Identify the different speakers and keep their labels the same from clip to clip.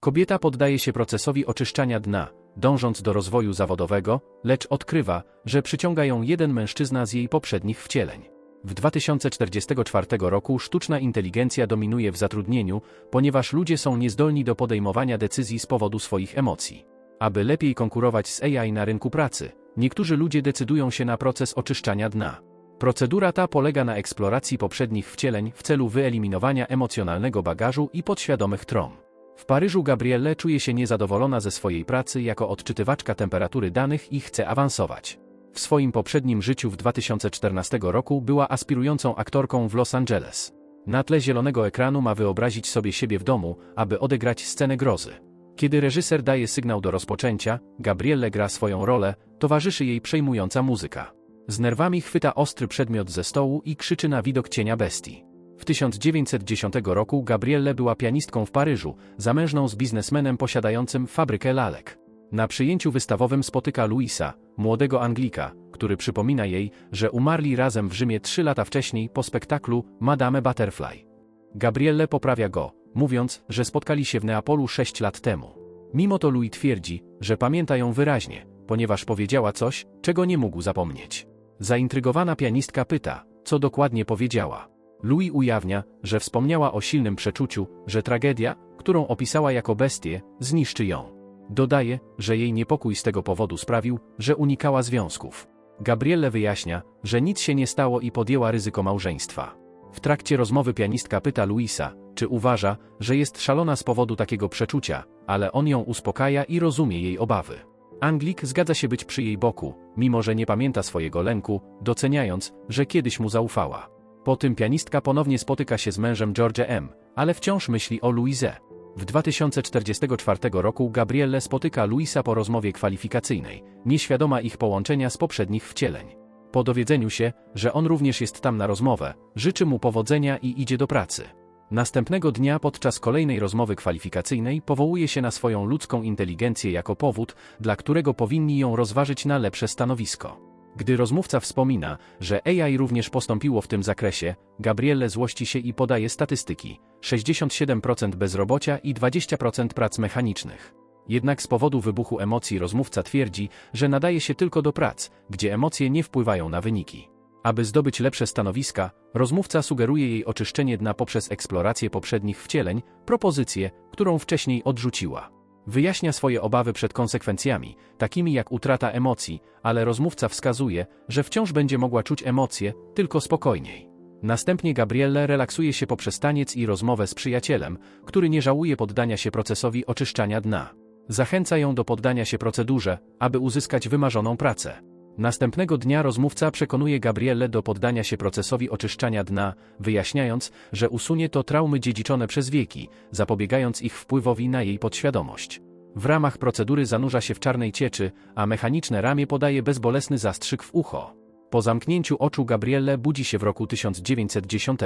Speaker 1: Kobieta poddaje się procesowi oczyszczania dna, dążąc do rozwoju zawodowego, lecz odkrywa, że przyciąga ją jeden mężczyzna z jej poprzednich wcieleń. W 2044 roku sztuczna inteligencja dominuje w zatrudnieniu, ponieważ ludzie są niezdolni do podejmowania decyzji z powodu swoich emocji. Aby lepiej konkurować z AI na rynku pracy, niektórzy ludzie decydują się na proces oczyszczania dna. Procedura ta polega na eksploracji poprzednich wcieleń w celu wyeliminowania emocjonalnego bagażu i podświadomych trom. W Paryżu Gabrielle czuje się niezadowolona ze swojej pracy jako odczytywaczka temperatury danych i chce awansować. W swoim poprzednim życiu w 2014 roku była aspirującą aktorką w Los Angeles. Na tle zielonego ekranu ma wyobrazić sobie siebie w domu, aby odegrać scenę grozy. Kiedy reżyser daje sygnał do rozpoczęcia, Gabrielle gra swoją rolę, towarzyszy jej przejmująca muzyka. Z nerwami chwyta ostry przedmiot ze stołu i krzyczy na widok cienia bestii. W 1910 roku Gabrielle była pianistką w Paryżu, zamężną z biznesmenem posiadającym fabrykę lalek. Na przyjęciu wystawowym spotyka Louisa, młodego Anglika, który przypomina jej, że umarli razem w Rzymie trzy lata wcześniej po spektaklu Madame Butterfly. Gabrielle poprawia go, mówiąc, że spotkali się w Neapolu sześć lat temu. Mimo to Louis twierdzi, że pamięta ją wyraźnie, ponieważ powiedziała coś, czego nie mógł zapomnieć. Zaintrygowana pianistka pyta, co dokładnie powiedziała. Louis ujawnia, że wspomniała o silnym przeczuciu, że tragedia, którą opisała jako bestię, zniszczy ją. Dodaje, że jej niepokój z tego powodu sprawił, że unikała związków. Gabrielle wyjaśnia, że nic się nie stało i podjęła ryzyko małżeństwa. W trakcie rozmowy pianistka pyta Luisa, czy uważa, że jest szalona z powodu takiego przeczucia, ale on ją uspokaja i rozumie jej obawy. Anglik zgadza się być przy jej boku, mimo że nie pamięta swojego lęku, doceniając, że kiedyś mu zaufała. Po tym pianistka ponownie spotyka się z mężem George M., ale wciąż myśli o Louise. W 2044 roku Gabrielle spotyka Luisa po rozmowie kwalifikacyjnej, nieświadoma ich połączenia z poprzednich wcieleń. Po dowiedzeniu się, że on również jest tam na rozmowę, życzy mu powodzenia i idzie do pracy. Następnego dnia podczas kolejnej rozmowy kwalifikacyjnej powołuje się na swoją ludzką inteligencję jako powód, dla którego powinni ją rozważyć na lepsze stanowisko. Gdy rozmówca wspomina, że AI również postąpiło w tym zakresie, Gabrielle złości się i podaje statystyki: 67% bezrobocia i 20% prac mechanicznych. Jednak z powodu wybuchu emocji rozmówca twierdzi, że nadaje się tylko do prac, gdzie emocje nie wpływają na wyniki. Aby zdobyć lepsze stanowiska, rozmówca sugeruje jej oczyszczenie dna poprzez eksplorację poprzednich wcieleń, propozycję, którą wcześniej odrzuciła. Wyjaśnia swoje obawy przed konsekwencjami, takimi jak utrata emocji, ale rozmówca wskazuje, że wciąż będzie mogła czuć emocje, tylko spokojniej. Następnie Gabrielle relaksuje się poprzez taniec i rozmowę z przyjacielem, który nie żałuje poddania się procesowi oczyszczania dna. Zachęca ją do poddania się procedurze, aby uzyskać wymarzoną pracę. Następnego dnia rozmówca przekonuje Gabrielle do poddania się procesowi oczyszczania dna, wyjaśniając, że usunie to traumy dziedziczone przez wieki, zapobiegając ich wpływowi na jej podświadomość. W ramach procedury zanurza się w czarnej cieczy, a mechaniczne ramię podaje bezbolesny zastrzyk w ucho. Po zamknięciu oczu Gabrielle budzi się w roku 1910.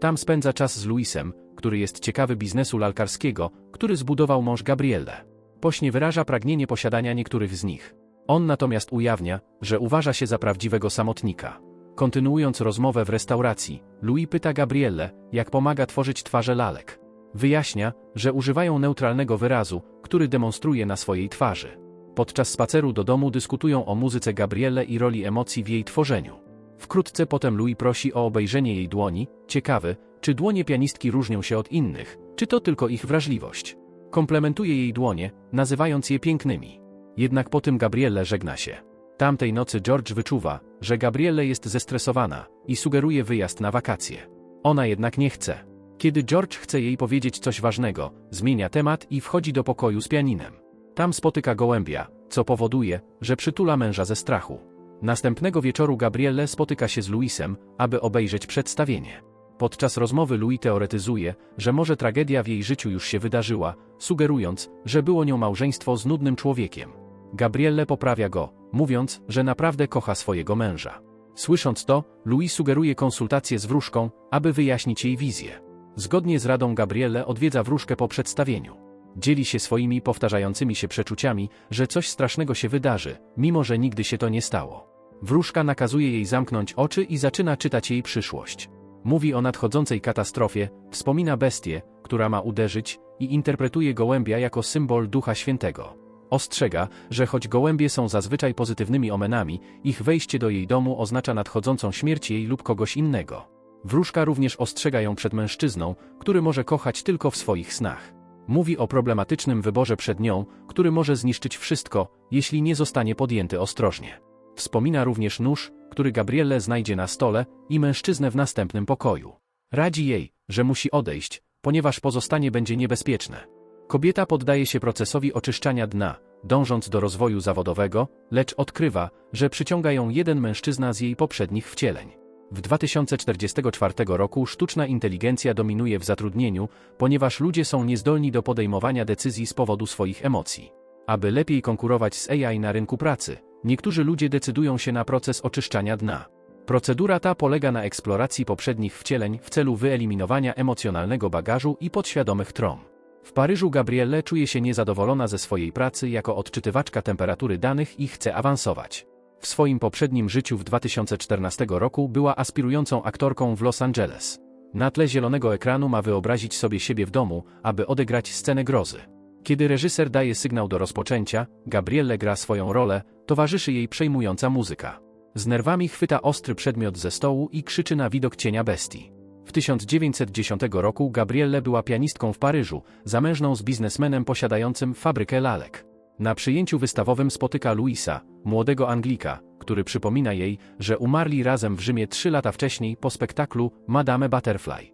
Speaker 1: Tam spędza czas z Luisem, który jest ciekawy biznesu lalkarskiego, który zbudował mąż Gabrielle. Pośnie wyraża pragnienie posiadania niektórych z nich. On natomiast ujawnia, że uważa się za prawdziwego samotnika. Kontynuując rozmowę w restauracji, Louis pyta Gabrielle, jak pomaga tworzyć twarze lalek. Wyjaśnia, że używają neutralnego wyrazu, który demonstruje na swojej twarzy. Podczas spaceru do domu dyskutują o muzyce Gabrielle i roli emocji w jej tworzeniu. Wkrótce potem Louis prosi o obejrzenie jej dłoni, ciekawy, czy dłonie pianistki różnią się od innych, czy to tylko ich wrażliwość. Komplementuje jej dłonie, nazywając je pięknymi. Jednak po tym Gabrielle żegna się. Tamtej nocy George wyczuwa, że Gabrielle jest zestresowana i sugeruje wyjazd na wakacje. Ona jednak nie chce. Kiedy George chce jej powiedzieć coś ważnego, zmienia temat i wchodzi do pokoju z pianinem. Tam spotyka gołębia, co powoduje, że przytula męża ze strachu. Następnego wieczoru Gabrielle spotyka się z Luisem, aby obejrzeć przedstawienie. Podczas rozmowy Louis teoretyzuje, że może tragedia w jej życiu już się wydarzyła, sugerując, że było nią małżeństwo z nudnym człowiekiem. Gabrielle poprawia go, mówiąc, że naprawdę kocha swojego męża. Słysząc to, Louis sugeruje konsultację z wróżką, aby wyjaśnić jej wizję. Zgodnie z radą Gabrielle odwiedza wróżkę po przedstawieniu. Dzieli się swoimi powtarzającymi się przeczuciami, że coś strasznego się wydarzy, mimo że nigdy się to nie stało. Wróżka nakazuje jej zamknąć oczy i zaczyna czytać jej przyszłość. Mówi o nadchodzącej katastrofie, wspomina bestię, która ma uderzyć, i interpretuje gołębia jako symbol Ducha Świętego. Ostrzega, że choć gołębie są zazwyczaj pozytywnymi omenami, ich wejście do jej domu oznacza nadchodzącą śmierć jej lub kogoś innego. Wróżka również ostrzega ją przed mężczyzną, który może kochać tylko w swoich snach. Mówi o problematycznym wyborze przed nią, który może zniszczyć wszystko, jeśli nie zostanie podjęty ostrożnie. Wspomina również nóż, który Gabrielle znajdzie na stole i mężczyznę w następnym pokoju. Radzi jej, że musi odejść, ponieważ pozostanie będzie niebezpieczne. Kobieta poddaje się procesowi oczyszczania dna, dążąc do rozwoju zawodowego, lecz odkrywa, że przyciąga ją jeden mężczyzna z jej poprzednich wcieleń. W 2044 roku sztuczna inteligencja dominuje w zatrudnieniu, ponieważ ludzie są niezdolni do podejmowania decyzji z powodu swoich emocji. Aby lepiej konkurować z AI na rynku pracy, niektórzy ludzie decydują się na proces oczyszczania dna. Procedura ta polega na eksploracji poprzednich wcieleń w celu wyeliminowania emocjonalnego bagażu i podświadomych trom. W Paryżu Gabrielle czuje się niezadowolona ze swojej pracy jako odczytywaczka temperatury danych i chce awansować. W swoim poprzednim życiu w 2014 roku była aspirującą aktorką w Los Angeles. Na tle zielonego ekranu ma wyobrazić sobie siebie w domu, aby odegrać scenę grozy. Kiedy reżyser daje sygnał do rozpoczęcia, Gabrielle gra swoją rolę, towarzyszy jej przejmująca muzyka. Z nerwami chwyta ostry przedmiot ze stołu i krzyczy na widok cienia bestii. W 1910 roku Gabrielle była pianistką w Paryżu, zamężną z biznesmenem posiadającym fabrykę lalek. Na przyjęciu wystawowym spotyka Louisa, młodego Anglika, który przypomina jej, że umarli razem w Rzymie trzy lata wcześniej po spektaklu Madame Butterfly.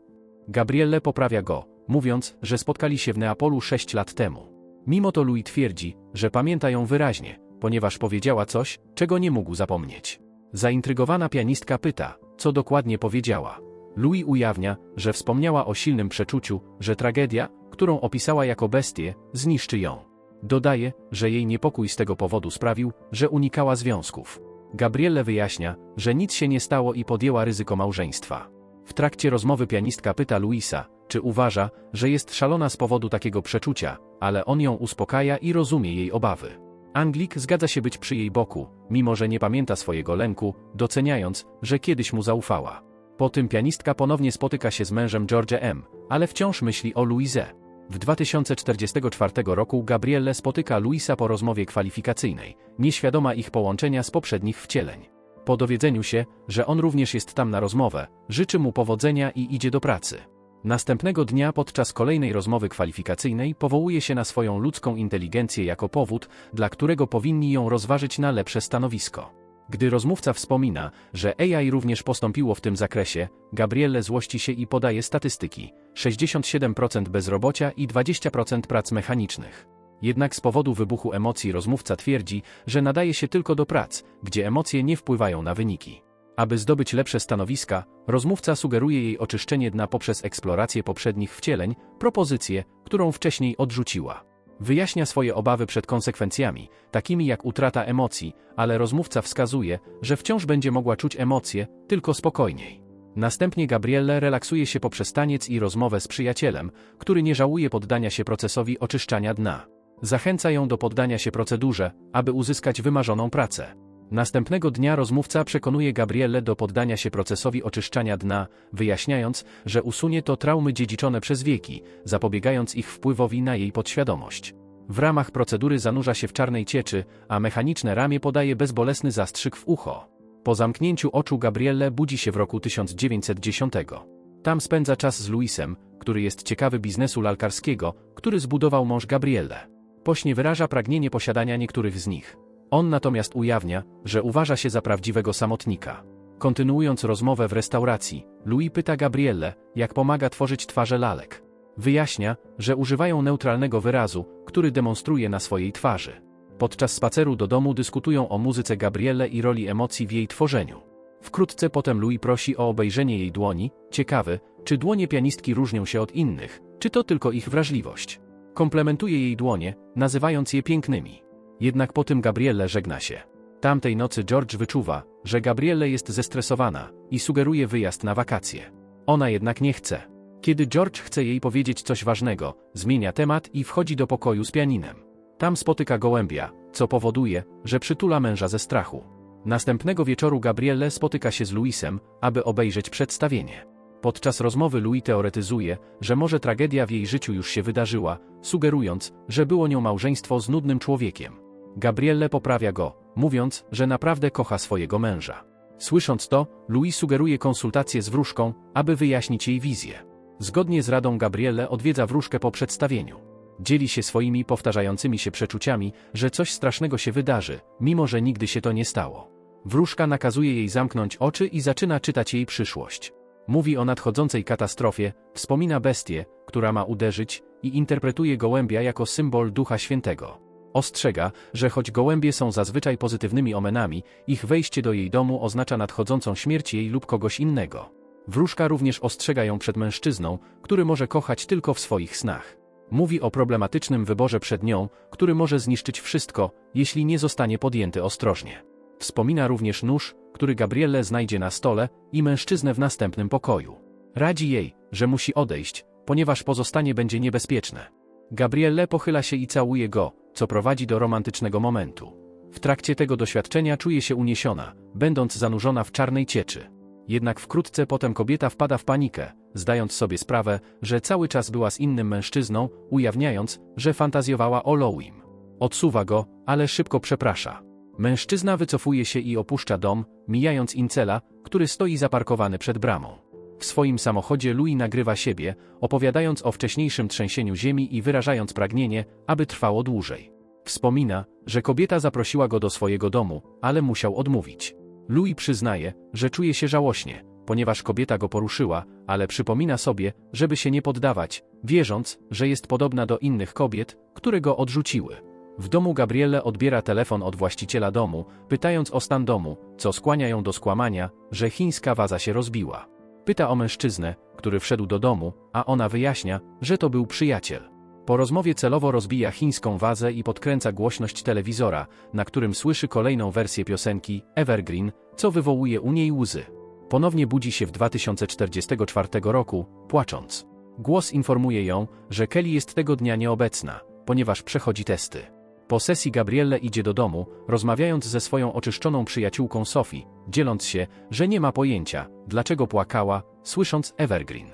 Speaker 1: Gabrielle poprawia go, mówiąc, że spotkali się w Neapolu sześć lat temu. Mimo to Louis twierdzi, że pamięta ją wyraźnie, ponieważ powiedziała coś, czego nie mógł zapomnieć. Zaintrygowana pianistka pyta, co dokładnie powiedziała. Louis ujawnia, że wspomniała o silnym przeczuciu, że tragedia, którą opisała jako bestię, zniszczy ją. Dodaje, że jej niepokój z tego powodu sprawił, że unikała związków. Gabrielle wyjaśnia, że nic się nie stało i podjęła ryzyko małżeństwa. W trakcie rozmowy pianistka pyta Luisa, czy uważa, że jest szalona z powodu takiego przeczucia, ale on ją uspokaja i rozumie jej obawy. Anglik zgadza się być przy jej boku, mimo że nie pamięta swojego lęku, doceniając, że kiedyś mu zaufała. Po tym pianistka ponownie spotyka się z mężem George M., ale wciąż myśli o Louise. W 2044 roku Gabrielle spotyka Luisa po rozmowie kwalifikacyjnej, nieświadoma ich połączenia z poprzednich wcieleń. Po dowiedzeniu się, że on również jest tam na rozmowę, życzy mu powodzenia i idzie do pracy. Następnego dnia podczas kolejnej rozmowy kwalifikacyjnej powołuje się na swoją ludzką inteligencję jako powód, dla którego powinni ją rozważyć na lepsze stanowisko. Gdy rozmówca wspomina, że AI również postąpiło w tym zakresie, Gabrielle złości się i podaje statystyki: 67% bezrobocia i 20% prac mechanicznych. Jednak z powodu wybuchu emocji rozmówca twierdzi, że nadaje się tylko do prac, gdzie emocje nie wpływają na wyniki. Aby zdobyć lepsze stanowiska, rozmówca sugeruje jej oczyszczenie dna poprzez eksplorację poprzednich wcieleń, propozycję, którą wcześniej odrzuciła. Wyjaśnia swoje obawy przed konsekwencjami, takimi jak utrata emocji, ale rozmówca wskazuje, że wciąż będzie mogła czuć emocje, tylko spokojniej. Następnie Gabrielle relaksuje się poprzez taniec i rozmowę z przyjacielem, który nie żałuje poddania się procesowi oczyszczania dna. Zachęca ją do poddania się procedurze, aby uzyskać wymarzoną pracę. Następnego dnia rozmówca przekonuje Gabrielle do poddania się procesowi oczyszczania dna, wyjaśniając, że usunie to traumy dziedziczone przez wieki, zapobiegając ich wpływowi na jej podświadomość. W ramach procedury zanurza się w czarnej cieczy, a mechaniczne ramię podaje bezbolesny zastrzyk w ucho. Po zamknięciu oczu Gabrielle budzi się w roku 1910. Tam spędza czas z Luisem, który jest ciekawy biznesu lalkarskiego, który zbudował mąż Gabrielle. Pośnie wyraża pragnienie posiadania niektórych z nich. On natomiast ujawnia, że uważa się za prawdziwego samotnika. Kontynuując rozmowę w restauracji, Louis pyta Gabrielle, jak pomaga tworzyć twarze lalek. Wyjaśnia, że używają neutralnego wyrazu, który demonstruje na swojej twarzy. Podczas spaceru do domu dyskutują o muzyce Gabrielle i roli emocji w jej tworzeniu. Wkrótce potem Louis prosi o obejrzenie jej dłoni, ciekawy, czy dłonie pianistki różnią się od innych, czy to tylko ich wrażliwość. Komplementuje jej dłonie, nazywając je pięknymi. Jednak po tym Gabrielle żegna się. Tamtej nocy George wyczuwa, że Gabrielle jest zestresowana i sugeruje wyjazd na wakacje. Ona jednak nie chce. Kiedy George chce jej powiedzieć coś ważnego, zmienia temat i wchodzi do pokoju z pianinem. Tam spotyka gołębia, co powoduje, że przytula męża ze strachu. Następnego wieczoru Gabrielle spotyka się z Luisem, aby obejrzeć przedstawienie. Podczas rozmowy Louis teoretyzuje, że może tragedia w jej życiu już się wydarzyła, sugerując, że było nią małżeństwo z nudnym człowiekiem. Gabrielle poprawia go, mówiąc, że naprawdę kocha swojego męża. Słysząc to, Louis sugeruje konsultację z wróżką, aby wyjaśnić jej wizję. Zgodnie z radą Gabrielle odwiedza wróżkę po przedstawieniu. Dzieli się swoimi powtarzającymi się przeczuciami, że coś strasznego się wydarzy, mimo że nigdy się to nie stało. Wróżka nakazuje jej zamknąć oczy i zaczyna czytać jej przyszłość. Mówi o nadchodzącej katastrofie, wspomina bestię, która ma uderzyć, i interpretuje gołębia jako symbol Ducha Świętego. Ostrzega, że choć gołębie są zazwyczaj pozytywnymi omenami, ich wejście do jej domu oznacza nadchodzącą śmierć jej lub kogoś innego. Wróżka również ostrzega ją przed mężczyzną, który może kochać tylko w swoich snach. Mówi o problematycznym wyborze przed nią, który może zniszczyć wszystko, jeśli nie zostanie podjęty ostrożnie. Wspomina również nóż, który Gabrielle znajdzie na stole i mężczyznę w następnym pokoju. Radzi jej, że musi odejść, ponieważ pozostanie będzie niebezpieczne. Gabrielle pochyla się i całuje go, co prowadzi do romantycznego momentu. W trakcie tego doświadczenia czuje się uniesiona, będąc zanurzona w czarnej cieczy. Jednak wkrótce potem kobieta wpada w panikę, zdając sobie sprawę, że cały czas była z innym mężczyzną, ujawniając, że fantazjowała o Louim. Odsuwa go, ale szybko przeprasza. Mężczyzna wycofuje się i opuszcza dom, mijając Incela, który stoi zaparkowany przed bramą. W swoim samochodzie Louis nagrywa siebie, opowiadając o wcześniejszym trzęsieniu ziemi i wyrażając pragnienie, aby trwało dłużej. Wspomina, że kobieta zaprosiła go do swojego domu, ale musiał odmówić. Louis przyznaje, że czuje się żałośnie, ponieważ kobieta go poruszyła, ale przypomina sobie, żeby się nie poddawać, wierząc, że jest podobna do innych kobiet, które go odrzuciły. W domu Gabriele odbiera telefon od właściciela domu, pytając o stan domu, co skłania ją do skłamania, że chińska waza się rozbiła. Pyta o mężczyznę, który wszedł do domu, a ona wyjaśnia, że to był przyjaciel. Po rozmowie celowo rozbija chińską wazę i podkręca głośność telewizora, na którym słyszy kolejną wersję piosenki Evergreen, co wywołuje u niej łzy. Ponownie budzi się w 2044 roku, płacząc. Głos informuje ją, że Kelly jest tego dnia nieobecna, ponieważ przechodzi testy. Po sesji Gabrielle idzie do domu, rozmawiając ze swoją oczyszczoną przyjaciółką Sophie, dzieląc się, że nie ma pojęcia, dlaczego płakała, słysząc Evergreen.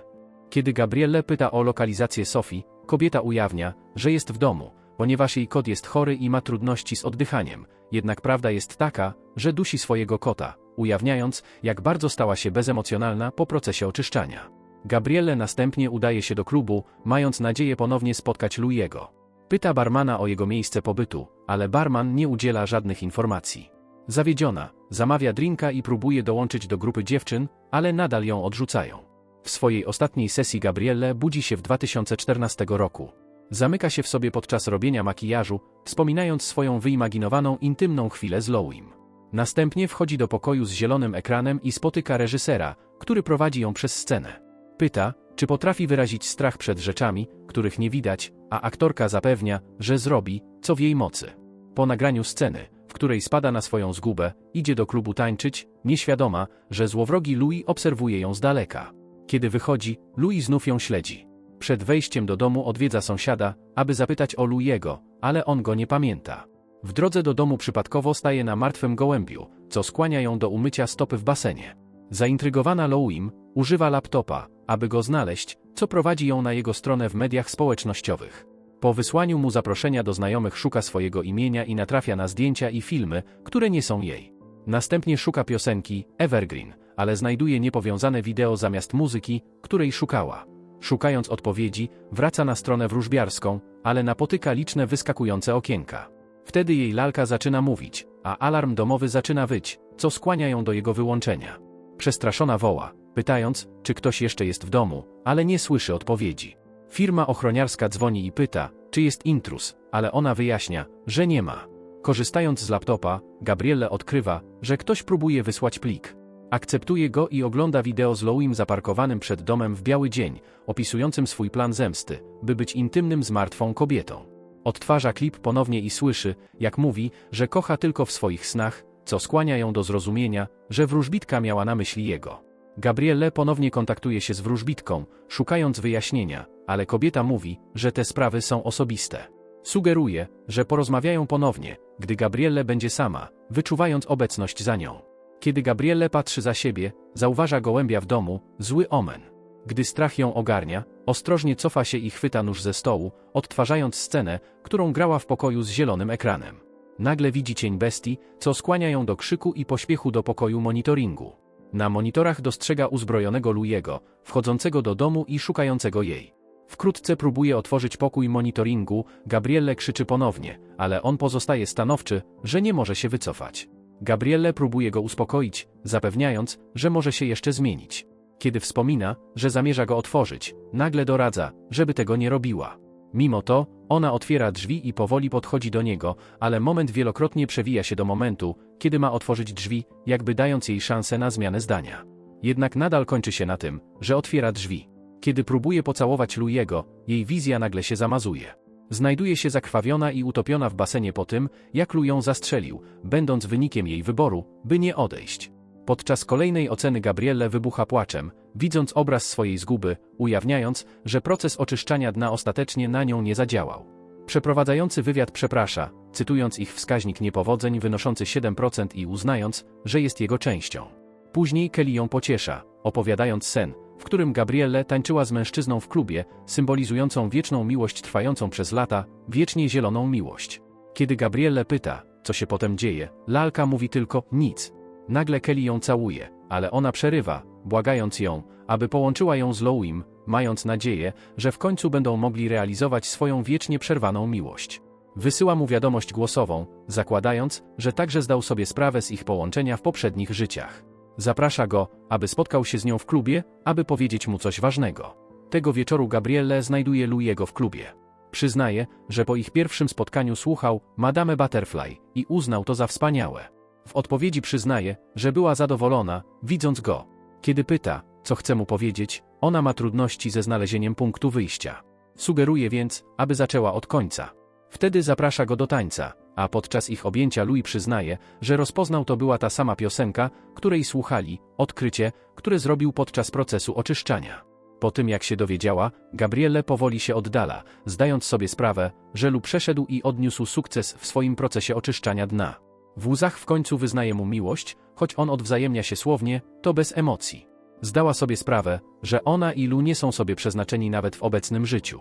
Speaker 1: Kiedy Gabrielle pyta o lokalizację Sophie, kobieta ujawnia, że jest w domu, ponieważ jej kot jest chory i ma trudności z oddychaniem, jednak prawda jest taka, że dusi swojego kota, ujawniając, jak bardzo stała się bezemocjonalna po procesie oczyszczania. Gabrielle następnie udaje się do klubu, mając nadzieję ponownie spotkać Louiego. Pyta barmana o jego miejsce pobytu, ale barman nie udziela żadnych informacji. Zawiedziona, zamawia drinka i próbuje dołączyć do grupy dziewczyn, ale nadal ją odrzucają. W swojej ostatniej sesji Gabrielle budzi się w 2014 roku. Zamyka się w sobie podczas robienia makijażu, wspominając swoją wyimaginowaną intymną chwilę z Louim. Następnie wchodzi do pokoju z zielonym ekranem i spotyka reżysera, który prowadzi ją przez scenę. Pyta, czy potrafi wyrazić strach przed rzeczami, których nie widać, a aktorka zapewnia, że zrobi, co w jej mocy. Po nagraniu sceny, w której spada na swoją zgubę, idzie do klubu tańczyć, nieświadoma, że złowrogi Louis obserwuje ją z daleka. Kiedy wychodzi, Louis znów ją śledzi. Przed wejściem do domu odwiedza sąsiada, aby zapytać o Louiego, ale on go nie pamięta. W drodze do domu przypadkowo staje na martwym gołębiu, co skłania ją do umycia stopy w basenie. Zaintrygowana Louim, używa laptopa, aby go znaleźć, co prowadzi ją na jego stronę w mediach społecznościowych. Po wysłaniu mu zaproszenia do znajomych szuka swojego imienia i natrafia na zdjęcia i filmy, które nie są jej. Następnie szuka piosenki Evergreen, ale znajduje niepowiązane wideo zamiast muzyki, której szukała. Szukając odpowiedzi, wraca na stronę wróżbiarską, ale napotyka liczne wyskakujące okienka. Wtedy jej lalka zaczyna mówić, a alarm domowy zaczyna wyć, co skłania ją do jego wyłączenia. Przestraszona woła, pytając, czy ktoś jeszcze jest w domu, ale nie słyszy odpowiedzi. Firma ochroniarska dzwoni i pyta, czy jest intrus, ale ona wyjaśnia, że nie ma. Korzystając z laptopa, Gabrielle odkrywa, że ktoś próbuje wysłać plik. Akceptuje go i ogląda wideo z Louim zaparkowanym przed domem w biały dzień, opisującym swój plan zemsty, by być intymnym z martwą kobietą. Odtwarza klip ponownie i słyszy, jak mówi, że kocha tylko w swoich snach, co skłania ją do zrozumienia, że wróżbitka miała na myśli jego. Gabrielle ponownie kontaktuje się z wróżbitką, szukając wyjaśnienia, ale kobieta mówi, że te sprawy są osobiste. Sugeruje, że porozmawiają ponownie, gdy Gabrielle będzie sama, wyczuwając obecność za nią. Kiedy Gabrielle patrzy za siebie, zauważa gołębia w domu, zły omen. Gdy strach ją ogarnia, ostrożnie cofa się i chwyta nóż ze stołu, odtwarzając scenę, którą grała w pokoju z zielonym ekranem. Nagle widzi cień bestii, co skłania ją do krzyku i pośpiechu do pokoju monitoringu. Na monitorach dostrzega uzbrojonego Louiego, wchodzącego do domu i szukającego jej. Wkrótce próbuje otworzyć pokój monitoringu, Gabrielle krzyczy ponownie, ale on pozostaje stanowczy, że nie może się wycofać. Gabrielle próbuje go uspokoić, zapewniając, że może się jeszcze zmienić. Kiedy wspomina, że zamierza go otworzyć, nagle doradza, żeby tego nie robiła. Mimo to, ona otwiera drzwi i powoli podchodzi do niego, ale moment wielokrotnie przewija się do momentu, kiedy ma otworzyć drzwi, jakby dając jej szansę na zmianę zdania. Jednak nadal kończy się na tym, że otwiera drzwi. Kiedy próbuje pocałować Louiego, jej wizja nagle się zamazuje. Znajduje się zakrwawiona i utopiona w basenie po tym, jak Lou ją zastrzelił, będąc wynikiem jej wyboru, by nie odejść. Podczas kolejnej oceny Gabrielle wybucha płaczem, widząc obraz swojej zguby, ujawniając, że proces oczyszczania dna ostatecznie na nią nie zadziałał. Przeprowadzający wywiad przeprasza, cytując ich wskaźnik niepowodzeń wynoszący 7% i uznając, że jest jego częścią. Później Kelly ją pociesza, opowiadając sen, w którym Gabrielle tańczyła z mężczyzną w klubie, symbolizującą wieczną miłość trwającą przez lata, wiecznie zieloną miłość. Kiedy Gabrielle pyta, co się potem dzieje, lalka mówi tylko nic. Nagle Kelly ją całuje, ale ona przerywa, błagając ją, aby połączyła ją z Louim, mając nadzieję, że w końcu będą mogli realizować swoją wiecznie przerwaną miłość. Wysyła mu wiadomość głosową, zakładając, że także zdał sobie sprawę z ich połączenia w poprzednich życiach. Zaprasza go, aby spotkał się z nią w klubie, aby powiedzieć mu coś ważnego. Tego wieczoru Gabrielle znajduje Louiego w klubie. Przyznaje, że po ich pierwszym spotkaniu słuchał Madame Butterfly i uznał to za wspaniałe. W odpowiedzi przyznaje, że była zadowolona, widząc go. Kiedy pyta, co chce mu powiedzieć, ona ma trudności ze znalezieniem punktu wyjścia. Sugeruje więc, aby zaczęła od końca. Wtedy zaprasza go do tańca, a podczas ich objęcia Louis przyznaje, że rozpoznał to była ta sama piosenka, której słuchali, odkrycie, które zrobił podczas procesu oczyszczania. Po tym jak się dowiedziała, Gabrielle powoli się oddala, zdając sobie sprawę, że Lu przeszedł i odniósł sukces w swoim procesie oczyszczania dna. W łzach w końcu wyznaje mu miłość, choć on odwzajemnia się słownie, to bez emocji. Zdała sobie sprawę, że ona i Lu nie są sobie przeznaczeni nawet w obecnym życiu.